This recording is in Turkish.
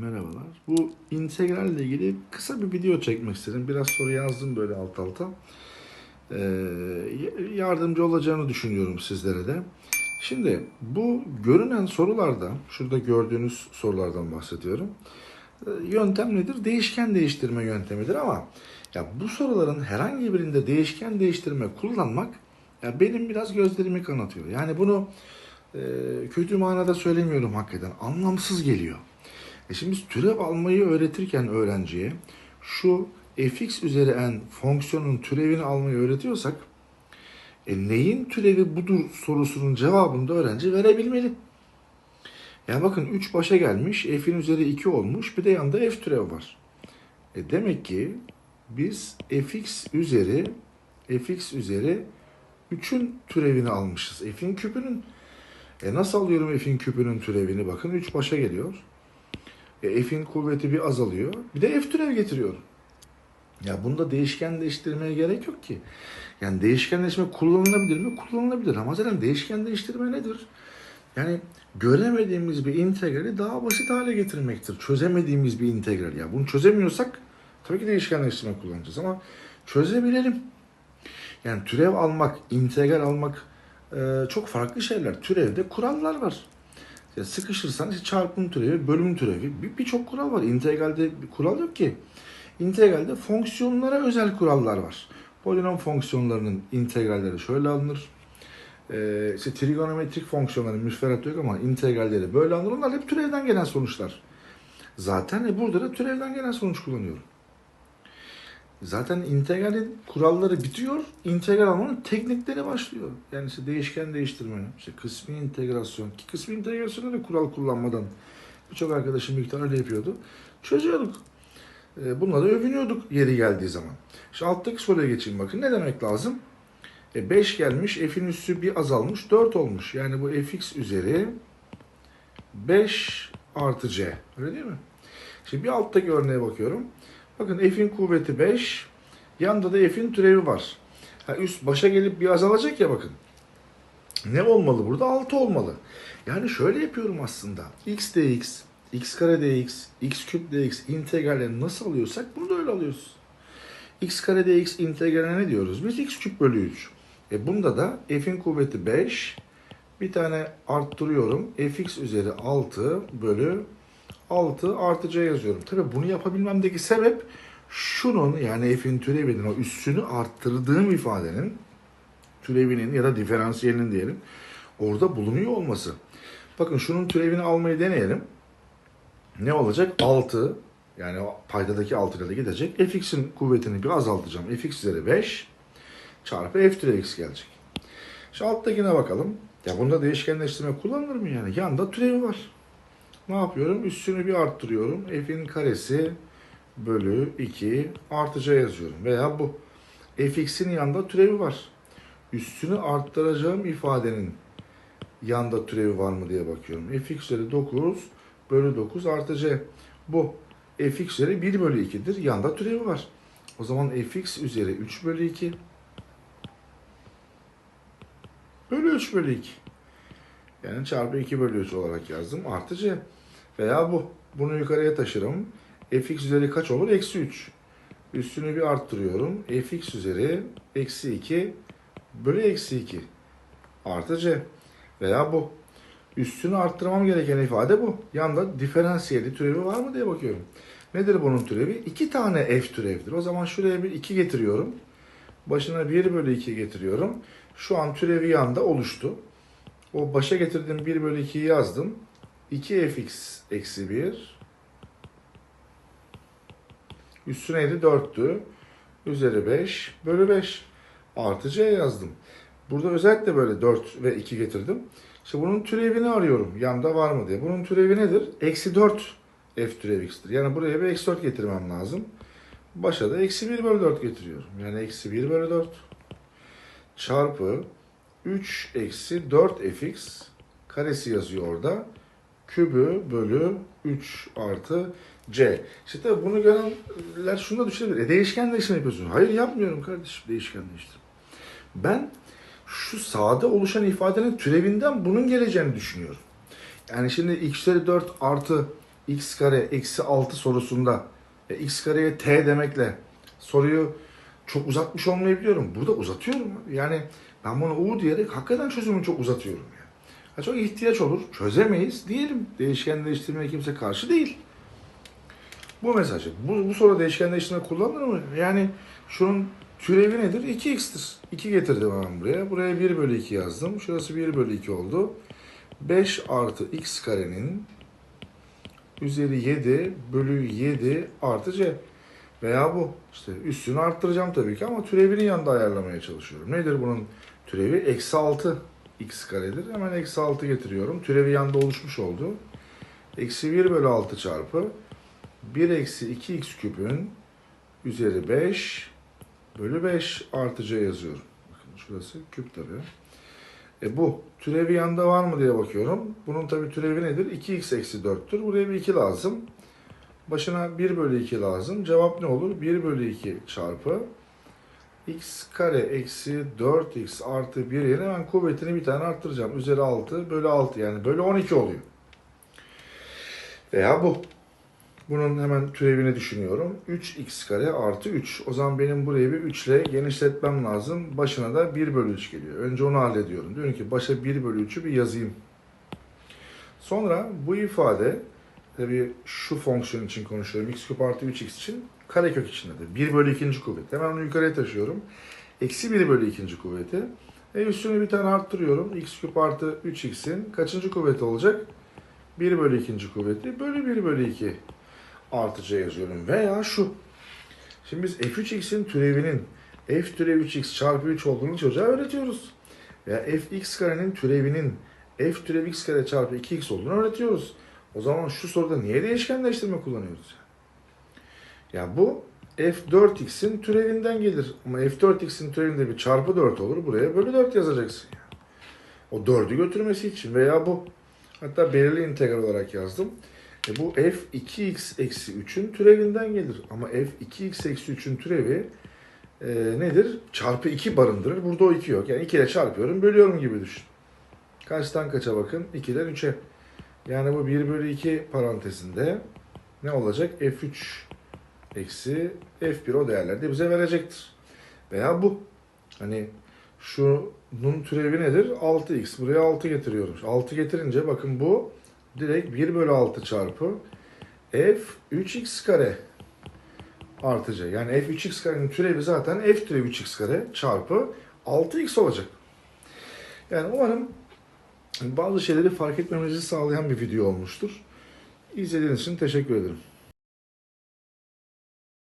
Merhabalar. Bu integral ile ilgili kısa bir video çekmek istedim. Biraz soru yazdım böyle alt alta. Ee, yardımcı olacağını düşünüyorum sizlere de. Şimdi bu görünen sorularda, şurada gördüğünüz sorulardan bahsediyorum. Ee, Yöntem nedir? Değişken değiştirme yöntemidir ama ya bu soruların herhangi birinde değişken değiştirme kullanmak ya benim biraz gözlerimi kanatıyor. Yani bunu e, kötü manada söylemiyorum hakikaten. Anlamsız geliyor. E şimdi biz türev almayı öğretirken öğrenciye şu fx üzeri n fonksiyonun türevini almayı öğretiyorsak e neyin türevi budur sorusunun cevabını da öğrenci verebilmeli. Ya bakın 3 başa gelmiş, f'in üzeri 2 olmuş, bir de yanında f türevi var. E demek ki biz fx üzeri fx üzeri 3'ün türevini almışız. F'in küpünün. E nasıl alıyorum f'in küpünün türevini? Bakın 3 başa geliyor. E, F'in kuvveti bir azalıyor. Bir de F türev getiriyorum. Ya bunda değişkenleştirmeye gerek yok ki. Yani değişkenleşme kullanılabilir mi? Kullanılabilir. Ama zaten değişken değiştirme nedir? Yani göremediğimiz bir integrali daha basit hale getirmektir. Çözemediğimiz bir integral. Ya bunu çözemiyorsak tabii ki değişkenleştirme kullanacağız ama çözebilelim. Yani türev almak, integral almak e, çok farklı şeyler. Türevde kurallar var. Ya sıkışırsan işte çarpım türevi, bölüm türevi bir- birçok kural var. İntegralde bir kural yok ki. İntegralde fonksiyonlara özel kurallar var. Polinom fonksiyonlarının integralleri şöyle alınır. Ee, işte trigonometrik fonksiyonların müsferat yok ama integralleri böyle alınır. Onlar hep türevden gelen sonuçlar. Zaten e, burada da türevden gelen sonuç kullanıyorum. Zaten integralin kuralları bitiyor, integral almanın teknikleri başlıyor. Yani işte değişken değiştirme, işte kısmi integrasyon, ki kısmi integrasyonda da kural kullanmadan birçok arkadaşım miktar öyle yapıyordu. Çözüyorduk. E, Bununla da övünüyorduk yeri geldiği zaman. Şimdi alttaki soruya geçeyim bakın. Ne demek lazım? E 5 gelmiş, f'in üssü bir azalmış, 4 olmuş. Yani bu fx üzeri 5 artı c. Öyle değil mi? Şimdi bir alttaki örneğe bakıyorum. Bakın f'in kuvveti 5. Yanında da f'in türevi var. Ha, üst başa gelip bir azalacak ya bakın. Ne olmalı burada? 6 olmalı. Yani şöyle yapıyorum aslında. x dx, x kare dx, x küp dx integrallerini nasıl alıyorsak bunu da öyle alıyoruz. x kare dx integraline ne diyoruz? Biz x küp bölü 3. E bunda da f'in kuvveti 5. Bir tane arttırıyorum. fx üzeri 6 bölü 6 artı c yazıyorum. Tabii bunu yapabilmemdeki sebep şunun yani f'in türevinin o üssünü arttırdığım ifadenin türevinin ya da diferansiyelinin diyelim orada bulunuyor olması. Bakın şunun türevini almayı deneyelim. Ne olacak? 6 yani o paydadaki 6 ile de gidecek. fx'in kuvvetini bir azaltacağım. fx üzeri 5 çarpı f türev x gelecek. Şu alttakine bakalım. Ya bunda değişkenleştirme kullanılır mı yani? Yanda türevi var. Ne yapıyorum? Üstünü bir arttırıyorum. F'in karesi bölü 2 artı c yazıyorum. Veya bu. fx'in yanında türevi var. Üstünü arttıracağım ifadenin yanda türevi var mı diye bakıyorum. fx üzeri 9 bölü 9 artı c. Bu. fx üzeri 1 bölü 2'dir. Yanda türevi var. O zaman fx üzeri 3 bölü 2 bölü 3 bölü 2. Yani çarpı 2 bölü 3 olarak yazdım. Artı c. Veya bu. Bunu yukarıya taşırım. fx üzeri kaç olur? Eksi 3. Üstünü bir arttırıyorum. fx üzeri eksi 2 bölü eksi 2 artı c. Veya bu. Üstünü arttırmam gereken ifade bu. Yanda diferansiyeli türevi var mı diye bakıyorum. Nedir bunun türevi? 2 tane f türevdir. O zaman şuraya bir 2 getiriyorum. Başına 1 bölü 2 getiriyorum. Şu an türevi yanda oluştu. O başa getirdiğim 1 bölü 2'yi yazdım. 2fx eksi 1 üstü neydi? 4'tü. Üzeri 5 bölü 5 artı c yazdım. Burada özellikle böyle 4 ve 2 getirdim. İşte bunun türevini arıyorum. Yanda var mı diye. Bunun türevi nedir? Eksi 4 f türev x'tir. Yani buraya bir eksi 4 getirmem lazım. Başa da eksi 1 bölü 4 getiriyorum. Yani eksi 1 bölü 4 çarpı 3 eksi 4 fx karesi yazıyor orada. Kübü bölü 3 artı c. İşte tabii bunu görenler şunu da düşünebilir. E değişken değiştirme yapıyorsun. Hayır yapmıyorum kardeşim değişken değiştirme. Ben şu sağda oluşan ifadenin türevinden bunun geleceğini düşünüyorum. Yani şimdi x üzeri 4 artı x kare eksi 6 sorusunda e, x kareye t demekle soruyu çok uzatmış olmayabiliyorum. Burada uzatıyorum. Yani ben bunu u diyerek hakikaten çözümünü çok uzatıyorum. Yani. Ha, çok ihtiyaç olur. Çözemeyiz diyelim. Değişken değiştirmeye kimse karşı değil. Bu mesajı. Bu, bu soru değişken değiştirme kullanılır mı? Yani şunun türevi nedir? 2x'tir. 2 getirdim hemen buraya. Buraya 1 bölü 2 yazdım. Şurası 1 bölü 2 oldu. 5 artı x karenin üzeri 7 bölü 7 artı c. Veya bu. İşte üstünü arttıracağım tabii ki ama türevinin yanında ayarlamaya çalışıyorum. Nedir bunun türevi? Eksi 6 x karedir. Hemen eksi 6 getiriyorum. Türevi yanında oluşmuş oldu. Eksi 1 bölü 6 çarpı 1 eksi 2x küpün üzeri 5 bölü 5 artı c yazıyorum. Bakın şurası küp tabii. E bu türevi yanında var mı diye bakıyorum. Bunun tabii türevi nedir? 2x eksi 4'tür. Buraya bir 2 lazım. Başına 1 bölü 2 lazım. Cevap ne olur? 1 bölü 2 çarpı x kare eksi 4x artı 1 yerine ben kuvvetini bir tane arttıracağım. Üzeri 6 bölü 6 yani bölü 12 oluyor. Veya bu. Bunun hemen türevini düşünüyorum. 3x kare artı 3. O zaman benim burayı bir 3 ile genişletmem lazım. Başına da 1 bölü 3 geliyor. Önce onu hallediyorum. Diyorum ki başa 1 bölü 3'ü bir yazayım. Sonra bu ifade tabii şu fonksiyon için konuşuyorum. x küp artı 3x için karekök içindedir. 1 bölü 2. kuvvet. Hemen onu yukarıya taşıyorum. Eksi 1 bölü 2. kuvveti. E üstüne bir tane arttırıyorum. x küp artı 3x'in kaçıncı kuvveti olacak? 1 bölü 2. kuvveti bölü 1 bölü 2 artı c yazıyorum. Veya şu. Şimdi biz f3x'in türevinin f türev 3x çarpı 3 olduğunu çocuğa öğretiyoruz. Veya fx karenin türevinin f türev x kare çarpı 2x olduğunu öğretiyoruz. O zaman şu soruda niye değişkenleştirme kullanıyoruz? Ya bu f4x'in türevinden gelir. Ama f4x'in türevinde bir çarpı 4 olur. Buraya bölü 4 yazacaksın. Yani. O 4'ü götürmesi için veya bu. Hatta belirli integral olarak yazdım. E bu f 2x eksi 3'ün türevinden gelir. Ama f 2x eksi 3'ün türevi e, nedir? Çarpı 2 barındırır. Burada o 2 yok. Yani 2 ile çarpıyorum, bölüyorum gibi düşün. Kaçtan kaça bakın? 2'den 3'e. Yani bu 1 bölü 2 parantezinde ne olacak? f3 eksi f1 o değerlerde bize verecektir. Veya bu. Hani şunun türevi nedir? 6x. Buraya 6 getiriyorum. 6 getirince bakın bu direkt 1 bölü 6 çarpı f 3x kare artı c. Yani f 3x karenin türevi zaten f türevi 3x kare çarpı 6x olacak. Yani umarım bazı şeyleri fark etmemizi sağlayan bir video olmuştur. İzlediğiniz için teşekkür ederim.